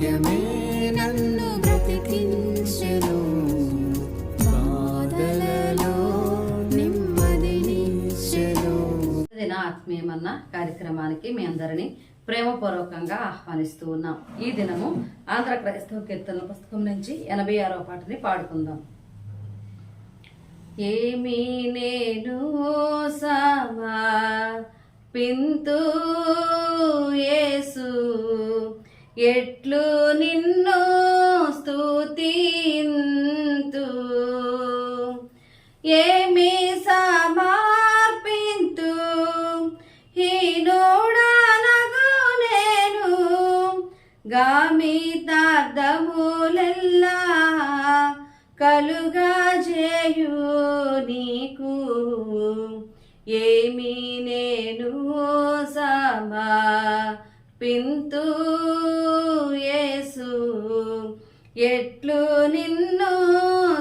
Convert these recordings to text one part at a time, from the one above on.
వాక్యమే నన్ను బ్రతికించెను. బాధలలో నెమ్మదినిచ్చెను దిన ఆత్మీయమన్న కార్యక్రమానికి మీ అందరినీ ప్రేమపూర్వకంగా ఆహ్వానిస్తూ ఉన్నాం. ఈ దినము ఆంధ్ర క్రైస్తవ కీర్తనల పుస్తకం నుంచి ఎనభై ఆరో పాటని పాడుకుందాం. ఏమి నేను సమా పింతు యేసు ఎట్లు నిన్ను స్తుతింతు? ఏమి సమర్పింతు? హీనుడనగు నేను. గామితార్థములెల్లా కలుగా చేయు నీకు. ఏమి నేను సమా పింతు యేసు ఎట్లు నిన్ను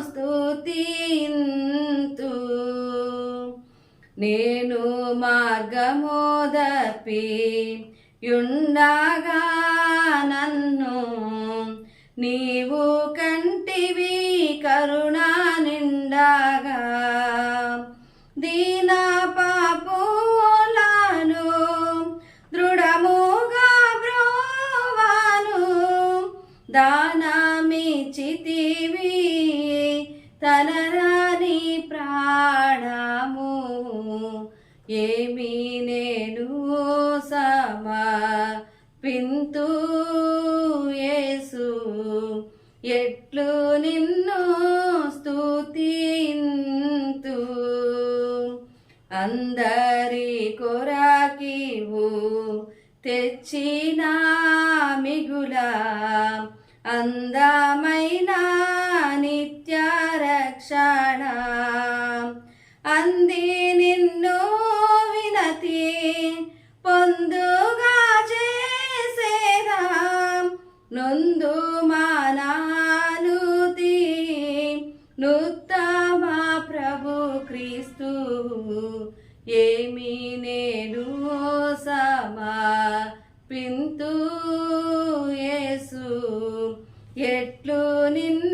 స్తుతింతు. నేను మార్గమోదపి యుండగా నన్ను నీవు దానమిచితివి తలరాని ప్రాణము. ఏమి నేను సమా పింతు యేసు. ఎట్లు నిన్ను స్తుతింతు. అందరి కొరాకివు తెచ్చిన మిగులా అందమైన నిత్య రక్షణ అంది నిన్ను వినతి పొందుగా చేసేదా. నొందు మానానుతి నుత్తమ ప్రభు క్రీస్తు. ఏమి నేను సమా పింతూ ఎట్లు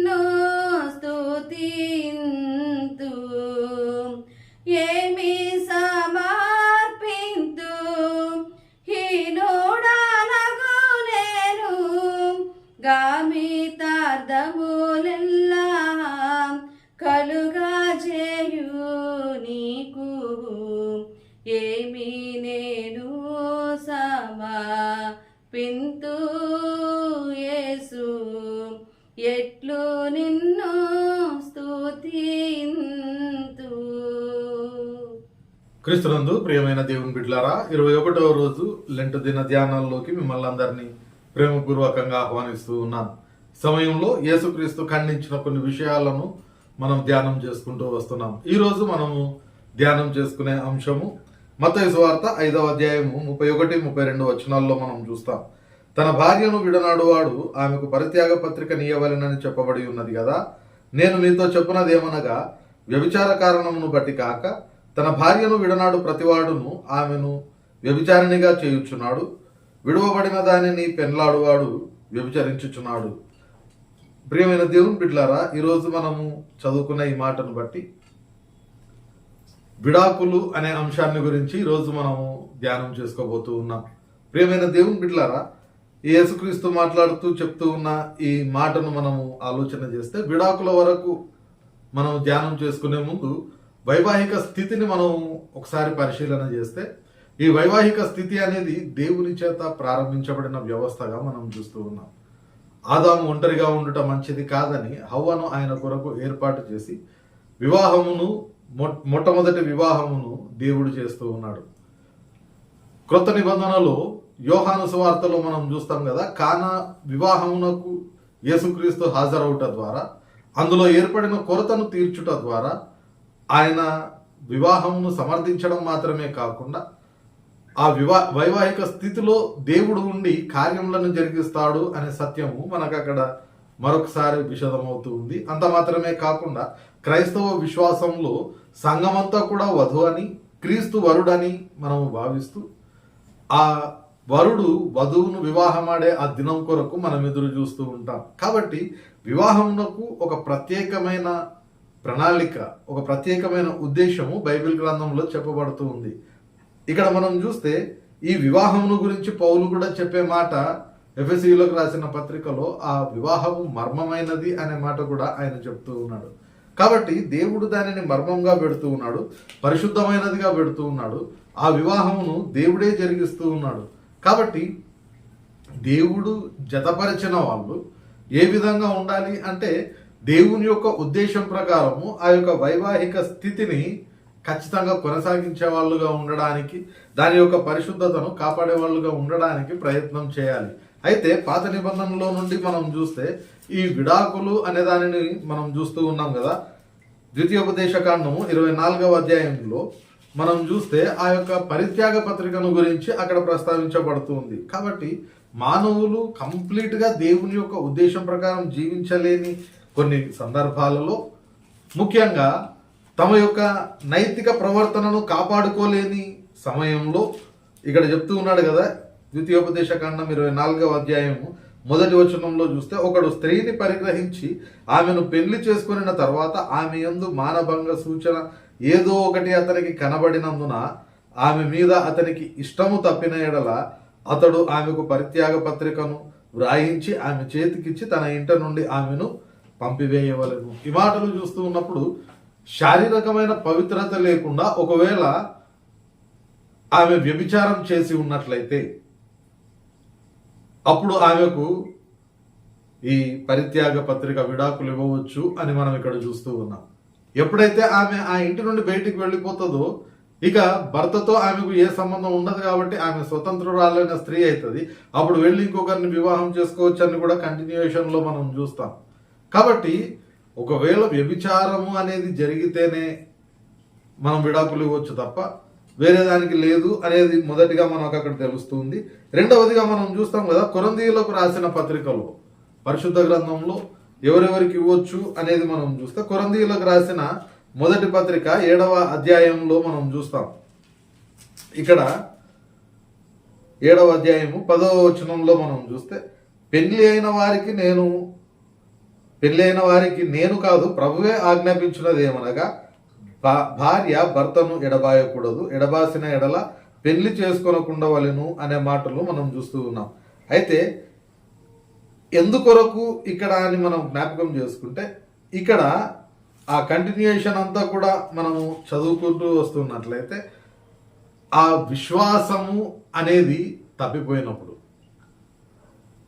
క్రీస్తునందు ప్రియమైన దేవుని బిడ్లారా ఇరవై ఒకటవ రోజు లెంట దిన ధ్యానాల్లోకి మిమ్మల్ని అందరినీ ప్రేమపూర్వకంగా ఆహ్వానిస్తూ ఉన్నాను. సమయంలో యేసుక్రీస్తు ఖండించిన కొన్ని విషయాలను మనం ధ్యానం చేసుకుంటూ వస్తున్నాం. ఈరోజు మనము ధ్యానం చేసుకునే అంశము మత వార్త ఐదవ అధ్యాయము ముప్పై ఒకటి ముప్పై రెండు వచనాల్లో మనం చూస్తాం. తన భార్యను విడనాడు వాడు ఆమెకు పరిత్యాగ పత్రిక నీయవలెనని చెప్పబడి ఉన్నది కదా. నేను మీతో చెప్పినదేమనగా వ్యభిచార కారణమును బట్టి కాక తన భార్యను విడనాడు ప్రతివాడును ఆమెను వ్యభిచారిణిగా చేయుచున్నాడు. విడువబడిన దానిని పెన్లాడువాడు వ్యభిచరించుచున్నాడు. ప్రియమైన దేవుని బిడ్లారా ఈరోజు మనము చదువుకున్న ఈ మాటను బట్టి విడాకులు అనే అంశాన్ని గురించి ఈరోజు మనము ధ్యానం చేసుకోబోతూ ఉన్నాం. ప్రియమైన దేవుని బిడ్లారా యేసుక్రీస్తు మాట్లాడుతూ చెప్తూ ఉన్న ఈ మాటను మనము ఆలోచన చేస్తే విడాకుల వరకు మనం ధ్యానం చేసుకునే ముందు వైవాహిక స్థితిని మనం ఒకసారి పరిశీలన చేస్తే ఈ వైవాహిక స్థితి అనేది దేవుని చేత ప్రారంభించబడిన వ్యవస్థగా మనం చూస్తూ ఉన్నాం. ఆదాము ఒంటరిగా ఉండటం మంచిది కాదని హవ్వను ఆయన కొరకు ఏర్పాటు చేసి వివాహమును మొ- మొట్టమొదటి వివాహమును దేవుడు చేస్తూ ఉన్నాడు. క్రొత్త నిబంధనలో యోహాను సువార్తలో మనం చూస్తాం కదా కాన వివాహమునకు యేసుక్రీస్తు హాజరవుట ద్వారా అందులో ఏర్పడిన కొరతను తీర్చుట ద్వారా ఆయన వివాహమును సమర్థించడం మాత్రమే కాకుండా ఆ వివా వైవాహిక స్థితిలో దేవుడు ఉండి కార్యములను జరిగిస్తాడు అనే సత్యము మనకు అక్కడ మరొకసారి విషదమవుతూ ఉంది. అంత మాత్రమే కాకుండా క్రైస్తవ విశ్వాసంలో సంఘమంతా కూడా వధు అని క్రీస్తు వరుడని మనము భావిస్తూ ఆ వరుడు వధువును వివాహమాడే ఆ దినం కొరకు మనం ఎదురు చూస్తూ ఉంటాం. కాబట్టి వివాహమునకు ఒక ప్రత్యేకమైన ప్రణాళిక ఒక ప్రత్యేకమైన ఉద్దేశము బైబిల్ గ్రంథంలో చెప్పబడుతూ ఉంది. ఇక్కడ మనం చూస్తే ఈ వివాహమును గురించి పౌలు కూడా చెప్పే మాట ఎఫ్ఎస్సిలోకి రాసిన పత్రికలో ఆ వివాహము మర్మమైనది అనే మాట కూడా ఆయన చెప్తూ ఉన్నాడు. కాబట్టి దేవుడు దానిని మర్మంగా పెడుతూ ఉన్నాడు పరిశుద్ధమైనదిగా పెడుతూ ఉన్నాడు ఆ వివాహమును దేవుడే జరిగిస్తూ ఉన్నాడు. కాబట్టి దేవుడు జతపరిచిన వాళ్ళు ఏ విధంగా ఉండాలి అంటే దేవుని యొక్క ఉద్దేశం ప్రకారము ఆ యొక్క వైవాహిక స్థితిని ఖచ్చితంగా కొనసాగించే వాళ్ళుగా ఉండడానికి దాని యొక్క పరిశుద్ధతను కాపాడే వాళ్ళుగా ఉండడానికి ప్రయత్నం చేయాలి. అయితే పాత నిబంధనలో నుండి మనం చూస్తే ఈ విడాకులు అనే దానిని మనం చూస్తూ ఉన్నాం కదా. ద్వితీయోపదేశ కాండము ఇరవై నాలుగవ అధ్యాయంలో మనం చూస్తే ఆ యొక్క పరిత్యాగ పత్రికను గురించి అక్కడ ప్రస్తావించబడుతుంది. కాబట్టి మానవులు కంప్లీట్గా దేవుని యొక్క ఉద్దేశం ప్రకారం జీవించలేని కొన్ని సందర్భాలలో ముఖ్యంగా తమ యొక్క నైతిక ప్రవర్తనను కాపాడుకోలేని సమయంలో ఇక్కడ చెప్తూ ఉన్నాడు కదా ద్వితీయోపదేశ కాండం ఇరవై నాలుగవ అధ్యాయము మొదటి వచనంలో చూస్తే ఒకడు స్త్రీని పరిగ్రహించి ఆమెను పెళ్ళి చేసుకున్న తర్వాత ఆమె యందు మానభంగ సూచన ఏదో ఒకటి అతనికి కనబడినందున ఆమె మీద అతనికి ఇష్టము తప్పిన ఎడల అతడు ఆమెకు పరిత్యాగ పత్రికను వ్రాయించి ఆమె చేతికిచ్చి తన ఇంట నుండి ఆమెను పంపివేయవలెను. ఈ మాటలు చూస్తూ ఉన్నప్పుడు శారీరకమైన పవిత్రత లేకుండా ఒకవేళ ఆమె వ్యభిచారం చేసి ఉన్నట్లయితే అప్పుడు ఆమెకు ఈ పరిత్యాగ పత్రిక విడాకులు ఇవ్వవచ్చు అని మనం ఇక్కడ చూస్తూ ఉన్నాం. ఎప్పుడైతే ఆమె ఆ ఇంటి నుండి బయటికి వెళ్ళిపోతుందో ఇక భర్తతో ఆమెకు ఏ సంబంధం ఉండదు కాబట్టి ఆమె స్వతంత్రురాలైన స్త్రీ అవుతుంది. అప్పుడు వెళ్ళి ఇంకొకరిని వివాహం చేసుకోవచ్చు అని కూడా కంటిన్యూయేషన్లో మనం చూస్తాం. కాబట్టి ఒకవేళ వ్యభిచారము అనేది జరిగితేనే మనం విడాకులు ఇవ్వచ్చు తప్ప వేరే దానికి లేదు అనేది మొదటిగా మనకు అక్కడ తెలుస్తుంది. రెండవదిగా మనం చూస్తాం కదా కొరందీయులకు రాసిన పత్రికలో పరిశుద్ధ గ్రంథంలో ఎవరెవరికి ఇవ్వచ్చు అనేది మనం చూస్తే కొరందీయులకు రాసిన మొదటి పత్రిక ఏడవ అధ్యాయంలో మనం చూస్తాం. ఇక్కడ ఏడవ అధ్యాయము పదవ వచనంలో మనం చూస్తే పెళ్ళి అయిన వారికి నేను పెళ్ళైన వారికి నేను కాదు ప్రభువే ఆజ్ఞాపించినది ఏమనగా భా- భార్య భర్తను ఎడబాయకూడదు ఎడబాసిన ఎడల పెళ్ళి చేసుకోనకుండా వలెను అనే మాటలు మనం చూస్తూ ఉన్నాం. అయితే ఎందుకొరకు ఇక్కడ అని మనం జ్ఞాపకం చేసుకుంటే ఇక్కడ ఆ కంటిన్యూషన్ అంతా కూడా మనము చదువుకుంటూ వస్తున్నట్లయితే ఆ విశ్వాసము అనేది తప్పిపోయినప్పుడు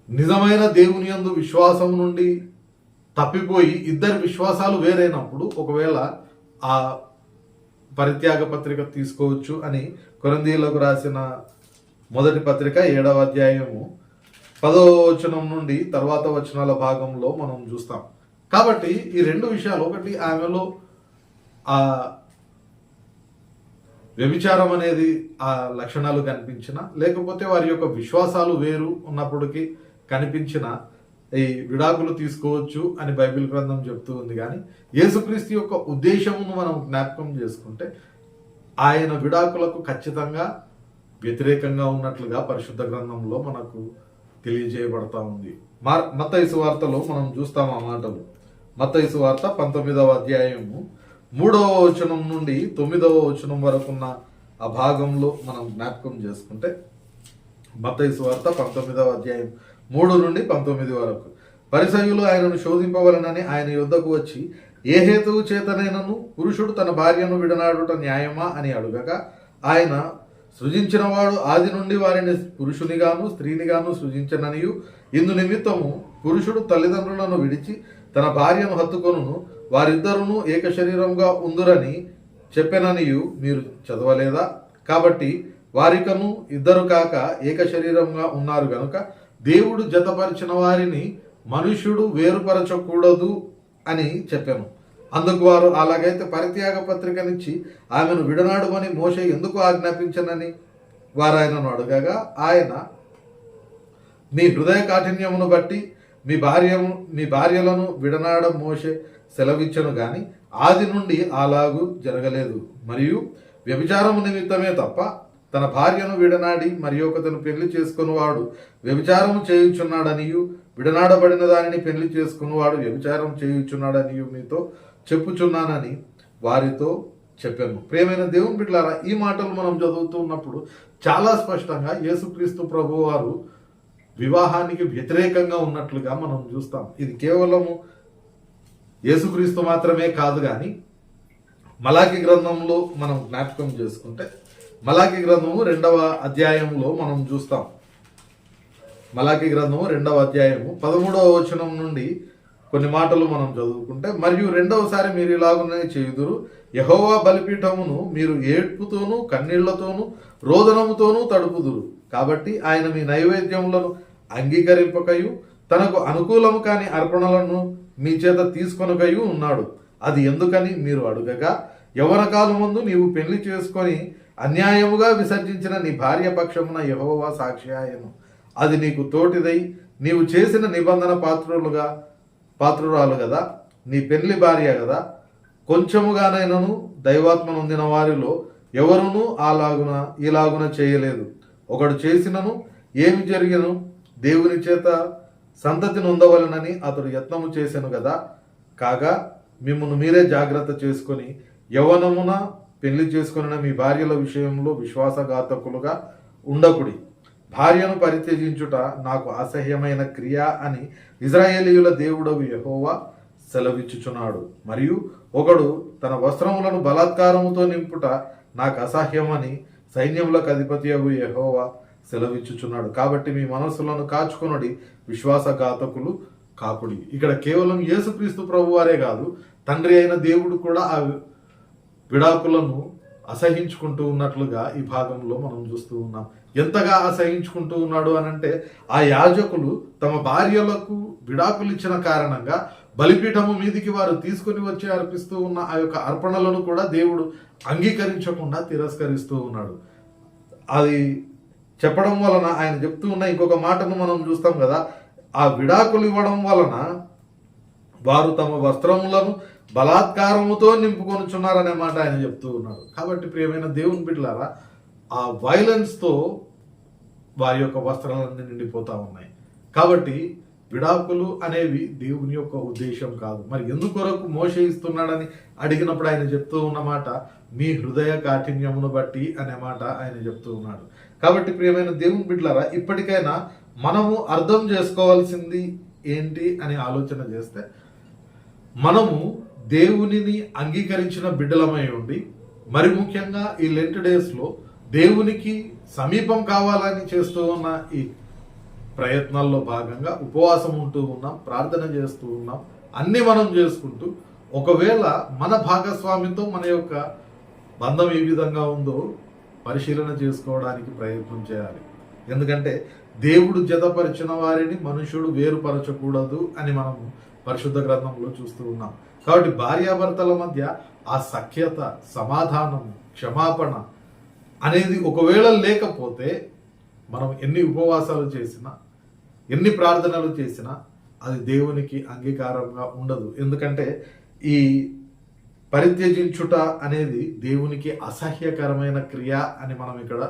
నిజమైన దేవుని యందు విశ్వాసం నుండి తప్పిపోయి ఇద్దరి విశ్వాసాలు వేరైనప్పుడు ఒకవేళ ఆ పరిత్యాగ పత్రిక తీసుకోవచ్చు అని కొరందీలకు రాసిన మొదటి పత్రిక ఏడవ అధ్యాయము పదవ వచనం నుండి తర్వాత వచనాల భాగంలో మనం చూస్తాం. కాబట్టి ఈ రెండు విషయాలు ఒకటి ఆమెలో ఆ వ్యభిచారం అనేది ఆ లక్షణాలు కనిపించిన లేకపోతే వారి యొక్క విశ్వాసాలు వేరు ఉన్నప్పటికీ కనిపించిన ఈ విడాకులు తీసుకోవచ్చు అని బైబిల్ గ్రంథం చెప్తూ ఉంది. కానీ యేసుక్రీస్తు యొక్క ఉద్దేశమును మనం జ్ఞాపకం చేసుకుంటే ఆయన విడాకులకు ఖచ్చితంగా వ్యతిరేకంగా ఉన్నట్లుగా పరిశుద్ధ గ్రంథంలో మనకు తెలియజేయబడతా ఉంది. మార్ మత్తయిసు వార్తలో మనం చూస్తాం ఆ మాటలు. మత్తయిసు వార్త పంతొమ్మిదవ అధ్యాయము మూడవ వచనం నుండి తొమ్మిదవ వచనం వరకున్న ఆ భాగంలో మనం జ్ఞాపకం చేసుకుంటే మత్తయి వార్త పంతొమ్మిదవ అధ్యాయం మూడు నుండి పంతొమ్మిది వరకు. పరిసయులు ఆయనను శోధింపవలనని ఆయన యుద్ధకు వచ్చి ఏ హేతువు చేతనైనను పురుషుడు తన భార్యను విడనాడుట న్యాయమా? అని అడుగక ఆయన సృజించినవాడు ఆది నుండి వారిని పురుషునిగాను స్త్రీనిగాను సృజించననియు. ఇందు నిమిత్తము పురుషుడు తల్లిదండ్రులను విడిచి తన భార్యను హత్తుకొనును. వారిద్దరును ఏక శరీరంగా ఉందురని చెప్పెననియు. మీరు చదవలేదా? కాబట్టి వారికను ఇద్దరు కాక ఏక శరీరంగా ఉన్నారు గనుక దేవుడు జతపరిచిన వారిని మనుష్యుడు వేరుపరచకూడదు అని చెప్పాను. అందుకు వారు అలాగైతే పరిత్యాగ పత్రికనిచ్చి ఆమెను విడనాడమని మోష ఎందుకు ఆజ్ఞాపించనని వారు ఆయనను అడగగా ఆయన మీ హృదయ కాఠిన్యమును బట్టి మీ భార్య మీ భార్యలను విడనాడ మోసే సెలవిచ్చను గాని ఆది నుండి అలాగూ జరగలేదు. మరియు వ్యభిచారము నిమిత్తమే తప్ప తన భార్యను విడనాడి మరి ఒకతను పెళ్ళి చేసుకునివాడు వ్యభిచారం చేయుచున్నాడనియు విడనాడబడిన దానిని పెళ్ళి చేసుకునివాడు వ్యభిచారం చేయుచున్నాడనియు మీతో చెప్పుచున్నానని వారితో చెప్పాను. ప్రేమైన దేవుని బిడ్డలారా ఈ మాటలు మనం చదువుతున్నప్పుడు చాలా స్పష్టంగా యేసుక్రీస్తు ప్రభు వారు వివాహానికి వ్యతిరేకంగా ఉన్నట్లుగా మనం చూస్తాం. ఇది కేవలము యేసుక్రీస్తు మాత్రమే కాదు కానీ మలాకి గ్రంథంలో మనం జ్ఞాపకం చేసుకుంటే మలాకి గ్రంథము రెండవ అధ్యాయంలో మనం చూస్తాం. మలాకి గ్రంథము రెండవ అధ్యాయము పదమూడవ వచనం నుండి కొన్ని మాటలు మనం చదువుకుంటే మరియు రెండవసారి మీరు ఇలాగునే చేయుదురు. యహోవా బలిపీఠమును మీరు ఏడ్పుతోనూ కన్నీళ్ళతోనూ రోదనముతోనూ తడుపుదురు. కాబట్టి ఆయన మీ నైవేద్యములను అంగీకరింపకయు. తనకు అనుకూలము కాని అర్పణలను మీ చేత తీసుకొనకయు ఉన్నాడు. అది ఎందుకని మీరు అడుగగా? యవన ముందు నీవు పెళ్ళి చేసుకొని అన్యాయముగా విసర్జించిన నీ భార్య పక్షమున యహోవా సాక్ష్యాయను అది నీకు తోటిదై నీవు చేసిన నిబంధన పాత్రులుగా పాత్రురాలు కదా నీ పెళ్ళి భార్య కదా కొంచెముగానైనను దైవాత్మ నొందిన వారిలో ఎవరునూ అలాగున ఇలాగున చేయలేదు. ఒకడు చేసినను ఏమి జరిగిను దేవుని చేత సంతతి నొందవలనని అతడు యత్నము చేశాను కదా కాగా మిమ్మల్ని మీరే జాగ్రత్త చేసుకొని యవనమున పెళ్ళి చేసుకున్న మీ భార్యల విషయంలో విశ్వాసఘాతకులుగా ఉండకుడి. భార్యను పరిత్యజించుట నాకు అసహ్యమైన క్రియ అని ఇజ్రాయేలీయుల దేవుడవు యహోవా సెలవిచ్చుచున్నాడు. మరియు ఒకడు తన వస్త్రములను బలాత్కారముతో నింపుట నాకు అసహ్యమని సైన్యములకు అధిపతి అవు యహోవా సెలవిచ్చుచున్నాడు. కాబట్టి మీ మనస్సులను కాచుకొనుడి విశ్వాసఘాతకులు కాకుడి. ఇక్కడ కేవలం యేసుక్రీస్తు ప్రభువారే కాదు తండ్రి అయిన దేవుడు కూడా ఆ విడాకులను అసహించుకుంటూ ఉన్నట్లుగా ఈ భాగంలో మనం చూస్తూ ఉన్నాం. ఎంతగా అసహించుకుంటూ ఉన్నాడు అని అంటే ఆ యాజకులు తమ భార్యలకు విడాకులు ఇచ్చిన కారణంగా బలిపీఠము మీదికి వారు తీసుకొని వచ్చి అర్పిస్తూ ఉన్న ఆ యొక్క అర్పణలను కూడా దేవుడు అంగీకరించకుండా తిరస్కరిస్తూ ఉన్నాడు. అది చెప్పడం వలన ఆయన చెప్తూ ఉన్న ఇంకొక మాటను మనం చూస్తాం కదా. ఆ విడాకులు ఇవ్వడం వలన వారు తమ వస్త్రములను బలాత్కారముతో నింపుకొనుచున్నారనే మాట ఆయన చెప్తూ ఉన్నాడు కాబట్టి ప్రియమైన దేవుని బిడ్డలారా ఆ వైలెన్స్తో వారి యొక్క వస్త్రాలన్నీ నిండిపోతూ ఉన్నాయి. కాబట్టి విడాకులు అనేవి దేవుని యొక్క ఉద్దేశం కాదు. మరి ఎందుకొరకు మోస ఇస్తున్నాడని అడిగినప్పుడు ఆయన చెప్తూ ఉన్న మాట మీ హృదయ కాఠిన్యమును బట్టి అనే మాట ఆయన చెప్తూ ఉన్నాడు. కాబట్టి ప్రియమైన దేవుని బిడ్డలారా ఇప్పటికైనా మనము అర్థం చేసుకోవాల్సింది ఏంటి అని ఆలోచన చేస్తే మనము దేవునిని అంగీకరించిన బిడ్డలమై ఉండి మరి ముఖ్యంగా ఈ లెంట్ డేస్లో దేవునికి సమీపం కావాలని చేస్తూ ఉన్న ఈ ప్రయత్నాల్లో భాగంగా ఉపవాసం ఉంటూ ఉన్నాం ప్రార్థన చేస్తూ ఉన్నాం అన్ని మనం చేసుకుంటూ ఒకవేళ మన భాగస్వామితో మన యొక్క బంధం ఏ విధంగా ఉందో పరిశీలన చేసుకోవడానికి ప్రయత్నం చేయాలి. ఎందుకంటే దేవుడు జతపరిచిన వారిని మనుషుడు వేరుపరచకూడదు అని మనం పరిశుద్ధ గ్రంథంలో చూస్తూ ఉన్నాం. కాబట్టి భార్యాభర్తల మధ్య ఆ సఖ్యత సమాధానం క్షమాపణ అనేది ఒకవేళ లేకపోతే మనం ఎన్ని ఉపవాసాలు చేసినా ఎన్ని ప్రార్థనలు చేసినా అది దేవునికి అంగీకారంగా ఉండదు. ఎందుకంటే ఈ పరిత్యజించుట అనేది దేవునికి అసహ్యకరమైన క్రియ అని మనం ఇక్కడ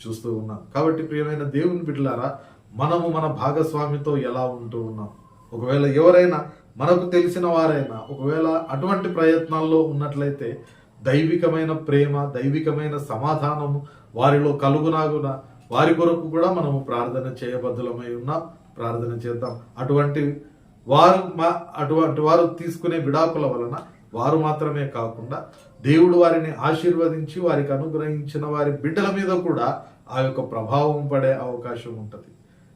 చూస్తూ ఉన్నాం. కాబట్టి ప్రియమైన దేవుని బిడ్డలారా మనము మన భాగస్వామితో ఎలా ఉంటూ ఉన్నాం? ఒకవేళ ఎవరైనా మనకు తెలిసిన వారైనా ఒకవేళ అటువంటి ప్రయత్నాల్లో ఉన్నట్లయితే దైవికమైన ప్రేమ దైవికమైన సమాధానము వారిలో కలుగునాగున వారి కొరకు కూడా మనము ప్రార్థన చేయబద్ధులమై ఉన్నాం. ప్రార్థన చేద్దాం. అటువంటి వారు మా అటువంటి వారు తీసుకునే విడాకుల వలన వారు మాత్రమే కాకుండా దేవుడు వారిని ఆశీర్వదించి వారికి అనుగ్రహించిన వారి బిడ్డల మీద కూడా ఆ యొక్క ప్రభావం పడే అవకాశం ఉంటుంది.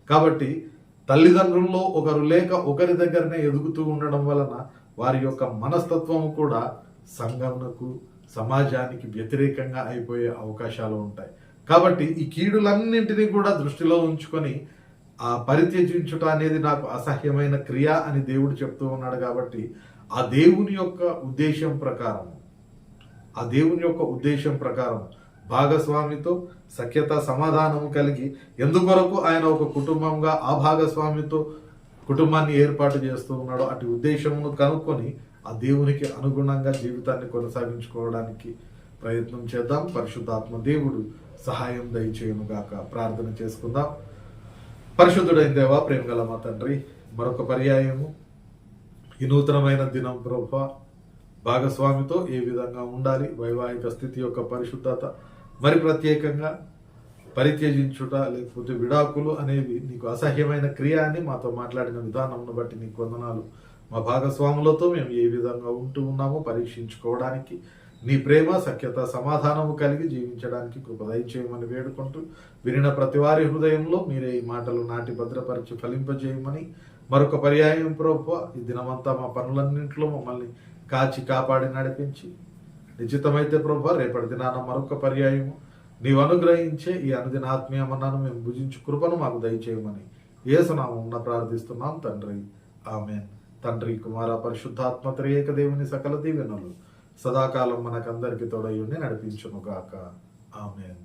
కాబట్టి తల్లిదండ్రుల్లో ఒకరు లేక ఒకరి దగ్గరనే ఎదుగుతూ ఉండడం వలన వారి యొక్క మనస్తత్వం కూడా సంఘమునకు సమాజానికి వ్యతిరేకంగా అయిపోయే అవకాశాలు ఉంటాయి. కాబట్టి ఈ కీడులన్నింటినీ కూడా దృష్టిలో ఉంచుకొని ఆ పరిత్యజించుట అనేది నాకు అసహ్యమైన క్రియ అని దేవుడు చెప్తూ ఉన్నాడు కాబట్టి ఆ దేవుని యొక్క ఉద్దేశం ప్రకారం ఆ దేవుని యొక్క ఉద్దేశం ప్రకారం భాగస్వామితో సఖ్యత సమాధానం కలిగి ఎందుకొరకు ఆయన ఒక కుటుంబంగా ఆ భాగస్వామితో కుటుంబాన్ని ఏర్పాటు చేస్తూ ఉన్నాడో అటు ఉద్దేశమును కనుక్కొని ఆ దేవునికి అనుగుణంగా జీవితాన్ని కొనసాగించుకోవడానికి ప్రయత్నం చేద్దాం. పరిశుద్ధాత్మ దేవుడు సహాయం దయచేయనుగాక. ప్రార్థన చేసుకుందాం. పరిశుద్ధుడైన దేవా ప్రేమ గల మా తండ్రి మరొక పర్యాయము. ఈ నూతనమైన దినం ప్రభ భాగస్వామితో ఏ విధంగా ఉండాలి వైవాహిక స్థితి యొక్క పరిశుద్ధత మరి ప్రత్యేకంగా పరిత్యజించుట లేకపోతే విడాకులు అనేవి నీకు అసహ్యమైన క్రియ అని మాతో మాట్లాడిన విధానంను బట్టి నీకు వందనాలు. మా భాగస్వాములతో మేము ఏ విధంగా ఉంటూ ఉన్నామో పరీక్షించుకోవడానికి నీ ప్రేమ సఖ్యత సమాధానము కలిగి జీవించడానికి కృప దయచేయమని వేడుకుంటూ వినిన ప్రతివారి హృదయంలో మీరే ఈ మాటలు నాటి భద్రపరిచి ఫలింపజేయమని మరొక పర్యాయం ప్రభు ఈ దినమంతా మా పనులన్నింటిలో మమ్మల్ని కాచి కాపాడి నడిపించి నిశ్చితమైతే ప్రభు రేపటి దినాన మరొక పర్యాయము. నీవు అనుగ్రహించే ఈ అనుదిన ఆత్మీయమన్నాను మేము భుజించు కృపను మాకు దయచేయమని ఏసునామం ప్రార్థిస్తున్నాం తండ్రి. ఆమె తండ్రి కుమార పరిశుద్ధాత్మ త్రియేక దేవుని సకల దీవెనలు సదాకాలం మనకందరికి తోడయుండి నడిపించును గాక. ఆమెన్.